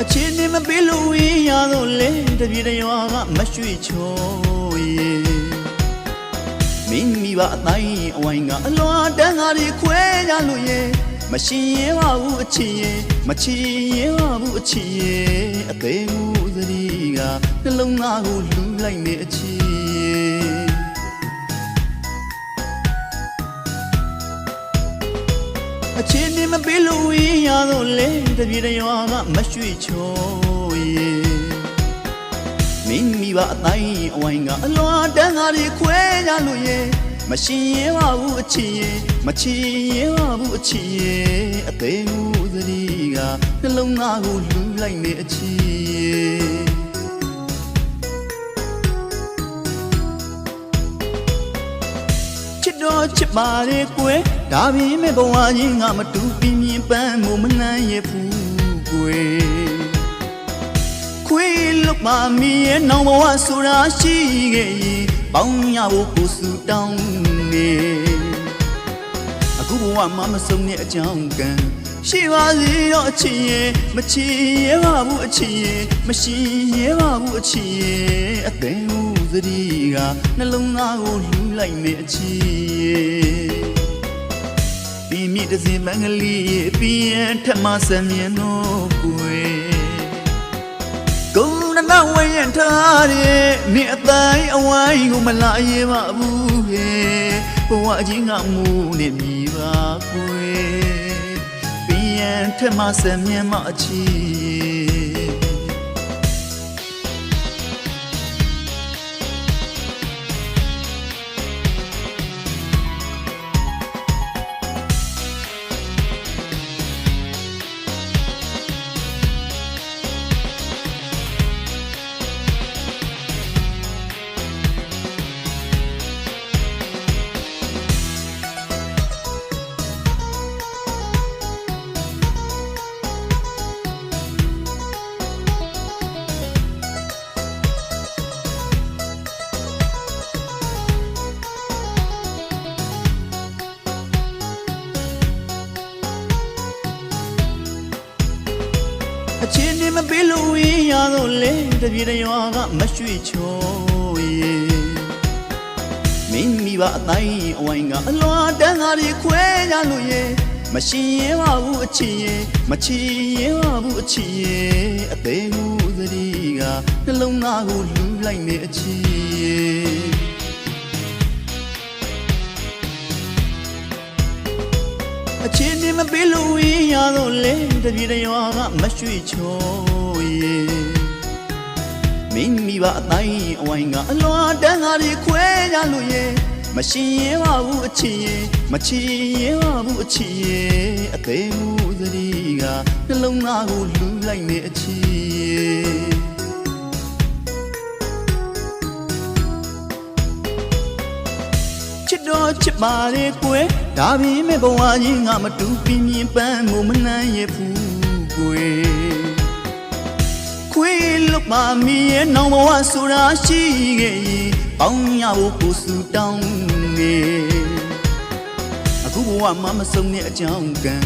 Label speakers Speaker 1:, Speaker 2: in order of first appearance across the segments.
Speaker 1: မပေးလို့ဝင်းရတော့လေတပြေတရွာကမရွှေချောရေမင်းမိဘအတိုင်းအဝိုင်းကအလွာတန်းကားတွေခွဲကြလို့ရေမရှင်ရဲပါဘူးအချစ်ရေမချင်ရဲပါဘူးအချစ်ရေအသေးမှုသတိကနှလုံးသားကိုလူလိုက်နေအချစ် အချင်းနေမပေးလို့ဝင်းရတော့လေတပြေတရွာကမရွှေချောရေမင်းမိဘအတိုင်းအဝိုင်းကအလွာတန်းကားတွေခွဲကြလို့ရေမရှင်ရဲပါဘူးအချစ်ရေမချင်ရဲပါဘူးအချစ်ရေအသေးမှုသတိကနှလုံးသားကိုလူလိုက်နေအချစ်ရေ တော့ချစ်ပါလေကွယ်ဒါပေမဲ့ဘဝကြီးငါမတူပြင်းပြင်းပန်းမှုမနှမ်းရဘူးကွယ်ခွေးလွတ်ပါမီရဲ့နောင်ဘဝဆိုတာရှိခဲ့ရင်ပေါင်းရဖို့ကိုစုတောင်းနေအခုဘဝမှာမဆုံးတဲ့အကြောင်းကံရှိပါစေတော့အချစ်ရဲ့မချစ်ရဲပါဘူးအချစ်ရဲ့မရှိရဲပါဘူးအချစ်ရဲ့အသိဦး သတိကနှလုံးသားကိုလူလိုက်နေအချစ်ရဲ့ပြင်းမြစ်တစ်စင်မင်္ဂလီပြင်းထမဆမြင်တော့ကိုယ်ကုန်းနနဝဲရထားတဲ့နေအတိုင်းအဝိုင်းကိုမလာရဲပါဘူးဟဲ့ဘဝချင်းကမူနေမြည်ပါကိုယ်ပြင်းထမဆမြင်မအချီ အချင်းနေမပေးလို့ဝင်းရတော့လေတပြေတရွာကမရွှေချောရေမင်းမိဘအတိုင်းအဝိုင်းကအလွာတန်းကားတွေခွဲကြလို့ရေမရှင်ရဲပါဘူးအချစ်ရေမချင်ရဲပါဘူးအချစ်ရေအသေးမှုသတိကနှလုံးသားကိုလူလိုက်နေအချစ်ရေ အချင်းနေမပေးလို့ဝင်းရတော့လေတပြေတရွာကမရွှေချောရေမင်းမိဘအတိုင်းအဝိုင်းကအလွာတန်းကားတွေခွဲကြလို့ရေမရှင်ရဲပါဘူးအချစ်ရေမချင်ရဲပါဘူးအချစ်ရေအသေးမှုသတိကနှလုံးသားကိုလူလိုက်နေအချစ်ရေ တော့ချစ်ပါလေကွယ်ဒါပေမဲ့ဘဝကြီးငါမတူပြင်းပြင်းပန်းမှုမနှမ်းရဘူးကွယ်ခွေးလွတ်ပါမီရဲ့နောင်ဘဝဆိုတာရှိခဲ့ရင်ပေါင်းရဖို့ကိုစုတောင်းနေအခုဘဝမှာမဆုံးတဲ့အကြောင်းကံ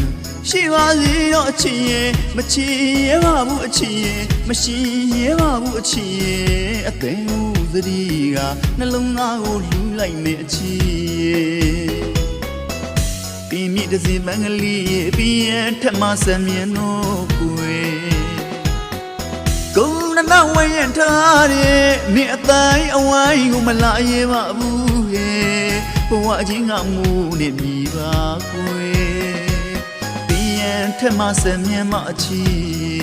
Speaker 1: ရှိပါစေတော့အချစ်ရဲ့မချစ်ရဲပါဘူးအချစ်ရဲ့မရှိရဲပါဘူးအချစ်ရဲ့အသိဦး သတိကနှလုံးသားကိုလူလိုက်နေအချစ်ရဲ့ပြင်းမြစ်တစ်စင်မင်္ဂလီပြင်းထမဆမြင်တော့ကိုယ်ကုန်းနနဝဲရထားတဲ့နေအတိုင်းအဝိုင်းကိုမလာရဲပါဘူးဟဲ့ဘဝချင်းကမူနေမြည်ပါကိုယ်ပြင်းထမဆမြင်မအချီ